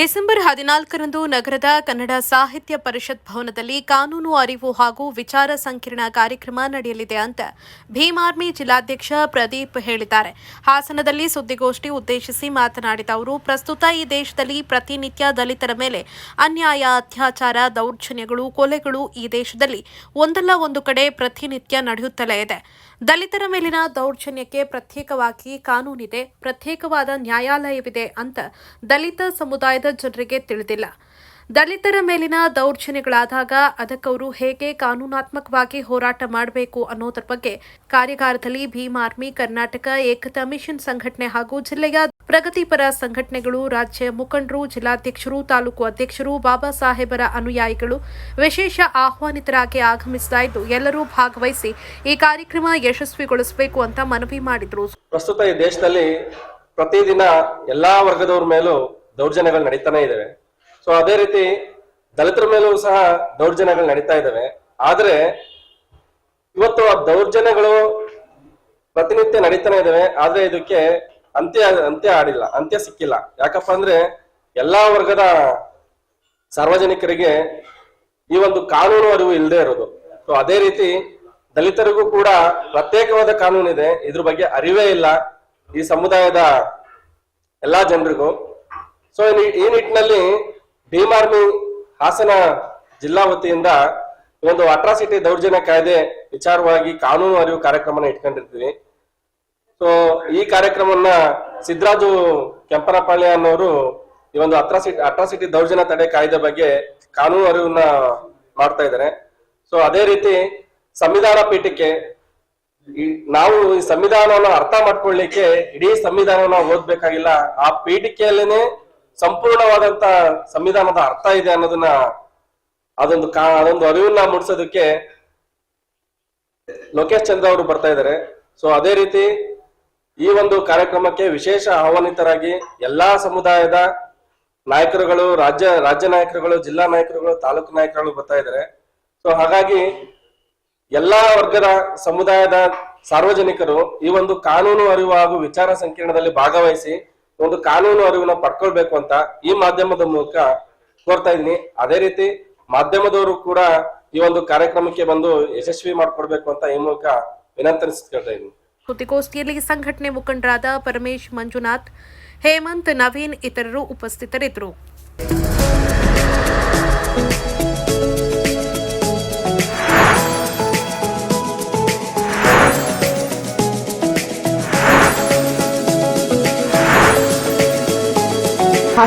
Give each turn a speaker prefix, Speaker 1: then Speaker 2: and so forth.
Speaker 1: December ಹದಿನಾಲ್ಕರಂದು ನಗರದ ಕನ್ನಡ ಸಾಹಿತ್ಯ ಪರಿಷತ್ ಭವನದಲ್ಲಿ ಕಾನೂನು ಅರಿವು ಹಾಗೂ ವಿಚಾರ ಸಂಕಿರಣ ಕಾರ್ಯಕ್ರಮ ನಡೆಯಲಿದೆ ಅಂತ ಭೀಮಾರ್ಮಿ ಜಿಲ್ಲಾಧ್ಯಕ್ಷ ಪ್ರದೀಪ್ ಹೇಳಿದ್ದಾರೆ. ಹಾಸನದಲ್ಲಿ ಸುದ್ದಿಗೋಷ್ಠಿ ಉದ್ದೇಶಿಸಿ ಮಾತನಾಡಿದ ಅವರು, ಪ್ರಸ್ತುತ ಈ ದೇಶದಲ್ಲಿ ಪ್ರತಿನಿತ್ಯ ದಲಿತರ ಮೇಲೆ ಅನ್ಯಾಯ, ಅತ್ಯಾಚಾರ, ದೌರ್ಜನ್ಯಗಳು, ಕೊಲೆಗಳು ಈ ದೇಶದಲ್ಲಿ ಒಂದಲ್ಲ ಒಂದು ಕಡೆ ಪ್ರತಿನಿತ್ಯ ನಡೆಯುತ್ತಲೇ ಇದೆ. ದಲಿತರ ಮೇಲಿನ ದೌರ್ಜನ್ಯಕ್ಕೆ ಪ್ರತ್ಯೇಕವಾಗಿ ಕಾನೂನಿದೆ, ಪ್ರತ್ಯೇಕವಾದ ನ್ಯಾಯಾಲಯವಿದೆ ಅಂತ ದಲಿತ ಸಮುದಾಯದ ಜನರಿಗೆ ತಿಳಿದಿಲ್ಲ. ದಲಿತರ ಮೇಲಿನ ದೌರ್ಜನ್ಯಗಳಾದಾಗ ಅದಕ್ಕವರು ಹೇಗೆ ಕಾನೂನಾತ್ಮಕವಾಗಿ ಹೋರಾಟ ಮಾಡಬೇಕು ಅನ್ನೋದರ ಬಗ್ಗೆ ಕಾರ್ಯಾಗಾರದಲ್ಲಿ ಭೀಮ್ ಆರ್ಮಿ, ಕರ್ನಾಟಕ ಏಕತಾ ಮಿಷನ್ ಸಂಘಟನೆ ಹಾಗೂ ಜಿಲ್ಲೆಯ ಪ್ರಗತಿಪರ ಸಂಘಟನೆಗಳು, ರಾಜ್ಯ ಮುಖಂಡರು, ಜಿಲ್ಲಾಧ್ಯಕ್ಷರು, ತಾಲೂಕು ಅಧ್ಯಕ್ಷರು, ಬಾಬಾ ಸಾಹೇಬರ ಅನುಯಾಯಿಗಳು ವಿಶೇಷ ಆಹ್ವಾನಿತರಾಗಿ ಆಗಮಿಸ್ತಾ ಇದ್ದು, ಎಲ್ಲರೂ ಭಾಗವಹಿಸಿ ಈ ಕಾರ್ಯಕ್ರಮ ಯಶಸ್ವಿಗೊಳಿಸಬೇಕು ಅಂತ ಮನವಿ ಮಾಡಿದ್ರು.
Speaker 2: ಪ್ರಸ್ತುತ ಈ ದೇಶದಲ್ಲಿ ಪ್ರತಿದಿನ ಎಲ್ಲಾ ವರ್ಗದವ್ರ ಮೇಲೂ ದೌರ್ಜನ್ಯಗಳು ನಡೀತಾನೆ ಇದಾವೆ. ಸೊ ಅದೇ ರೀತಿ ದಲಿತರ ಮೇಲೂ ಸಹ ದೌರ್ಜನ್ಯಗಳು ನಡೀತಾ ಇದಾವೆ. ಆದ್ರೆ ಇವತ್ತು ಆ ದೌರ್ಜನ್ಯಗಳು ಪ್ರತಿನಿತ್ಯ ನಡೀತಾನೆ ಇದ್ದಾವೆ ಆದ್ರೆ ಇದಕ್ಕೆ ಅಂತ್ಯ ಅಂತ್ಯ ಆಡಿಲ್ಲ, ಅಂತ್ಯ ಸಿಕ್ಕಿಲ್ಲ. ಯಾಕಪ್ಪ ಅಂದ್ರೆ ಎಲ್ಲಾ ವರ್ಗದ ಸಾರ್ವಜನಿಕರಿಗೆ ಈ ಒಂದು ಕಾನೂನು ಅರಿವು ಇಲ್ಲದೆ ಇರೋದು. ಸೊ ಅದೇ ರೀತಿ ದಲಿತರಿಗೂ ಕೂಡ ಪ್ರತ್ಯೇಕವಾದ ಕಾನೂನಿದೆ ಇದ್ರ ಬಗ್ಗೆ ಅರಿವೇ ಇಲ್ಲ ಈ ಸಮುದಾಯದ ಎಲ್ಲಾ ಜನರಿಗೂ. ಸೊ ಈ ನಿಟ್ಟಿನಲ್ಲಿ ಭೀಮ್ ಆರ್ಮಿ ಹಾಸನ ಜಿಲ್ಲಾ ವತಿಯಿಂದ ಒಂದು ಅಟ್ರಾಸಿಟಿ ದೌರ್ಜನ್ಯ ಕಾಯ್ದೆ ವಿಚಾರವಾಗಿ ಕಾನೂನು ಅರಿವು ಕಾರ್ಯಕ್ರಮನ ಇಟ್ಕೊಂಡಿರ್ತೀವಿ. ಸೊ ಈ ಕಾರ್ಯಕ್ರಮವನ್ನ ಸಿದ್ದರಾಜು ಕೆಂಪನಪಾಳ್ಯ ಅನ್ನೋರು ಈ ಒಂದು ಅಟ್ರಾಸಿಟಿ ಅಟ್ರಾಸಿಟಿ ದೌರ್ಜನ್ಯ ತಡೆ ಕಾಯ್ದೆ ಬಗ್ಗೆ ಕಾನೂನು ಅರಿವನ್ನ ಮಾಡ್ತಾ ಇದ್ದಾರೆ. ಸೊ ಅದೇ ರೀತಿ ಸಂವಿಧಾನ ಪೀಠಕ್ಕೆ ನಾವು ಈ ಸಂವಿಧಾನವನ್ನ ಅರ್ಥ ಮಾಡ್ಕೊಳ್ಳಿಕ್ಕೆ ಇಡೀ ಸಂವಿಧಾನವನ್ನ ಓದ್ಬೇಕಾಗಿಲ್ಲ. ಆ ಪೀಠಿಕೆಯಲ್ಲೇನೆ ಸಂಪೂರ್ಣವಾದಂತ ಸಂವಿಧಾನದ ಅರ್ಥ ಇದೆ ಅನ್ನೋದನ್ನ ಅದೊಂದು ಕಾ, ಅದೊಂದು ಅರಿವನ್ನ ಮೂಡಿಸೋದಕ್ಕೆ ಲೋಕೇಶ್ ಚಂದ್ರ ಅವರು ಬರ್ತಾ ಇದ್ದಾರೆ. ಸೊ ಅದೇ ರೀತಿ ಈ ಒಂದು ಕಾರ್ಯಕ್ರಮಕ್ಕೆ ವಿಶೇಷ ಆಹ್ವಾನಿತರಾಗಿ ಎಲ್ಲಾ ಸಮುದಾಯದ ನಾಯಕರುಗಳು, ರಾಜ್ಯ ರಾಜ್ಯ ನಾಯಕರುಗಳು, ಜಿಲ್ಲಾ ನಾಯಕರುಗಳು, ತಾಲೂಕು ನಾಯಕರುಗಳು ಬರ್ತಾ ಇದ್ದಾರೆ. ಸೊ ಹಾಗಾಗಿ ಎಲ್ಲಾ ವರ್ಗದ ಸಮುದಾಯದ ಸಾರ್ವಜನಿಕರು ಈ ಒಂದು ಕಾನೂನು ಅರಿವು ಹಾಗೂ ವಿಚಾರ ಸಂಕಿರಣದಲ್ಲಿ ಭಾಗವಹಿಸಿ ಒಂದು ಕಾನೂನು ಅರಿವನ್ನ ಪಡ್ಕೊಳ್ಬೇಕು ಅಂತ ಈ ಮಾಧ್ಯಮದ ಮೂಲಕ ಕೋರ್ತಾ ಇದ್ದೀನಿ. ಅದೇ ರೀತಿ ಮಾಧ್ಯಮದವರು ಕೂಡ ಈ ಒಂದು ಕಾರ್ಯಕ್ರಮಕ್ಕೆ ಬಂದು ಯಶಸ್ವಿ ಮಾಡ್ಕೊಡ್ಬೇಕು ಅಂತ ಈ ಮೂಲಕ ವಿನಂತಿಸ್ಕೊಳ್ತಾ ಇದೀನಿ
Speaker 1: ಸುದ್ದಿಗೋಷ್ಠಿಯಲ್ಲಿ ಸಂಘಟನೆ ಮುಖಂಡರಾದ ಪರಮೇಶ್ ಮಂಜುನಾಥ್ ಹೇಮಂತ್ ನವೀನ್ ಇತರರು ಉಪಸ್ಥಿತರಿದ್ದರು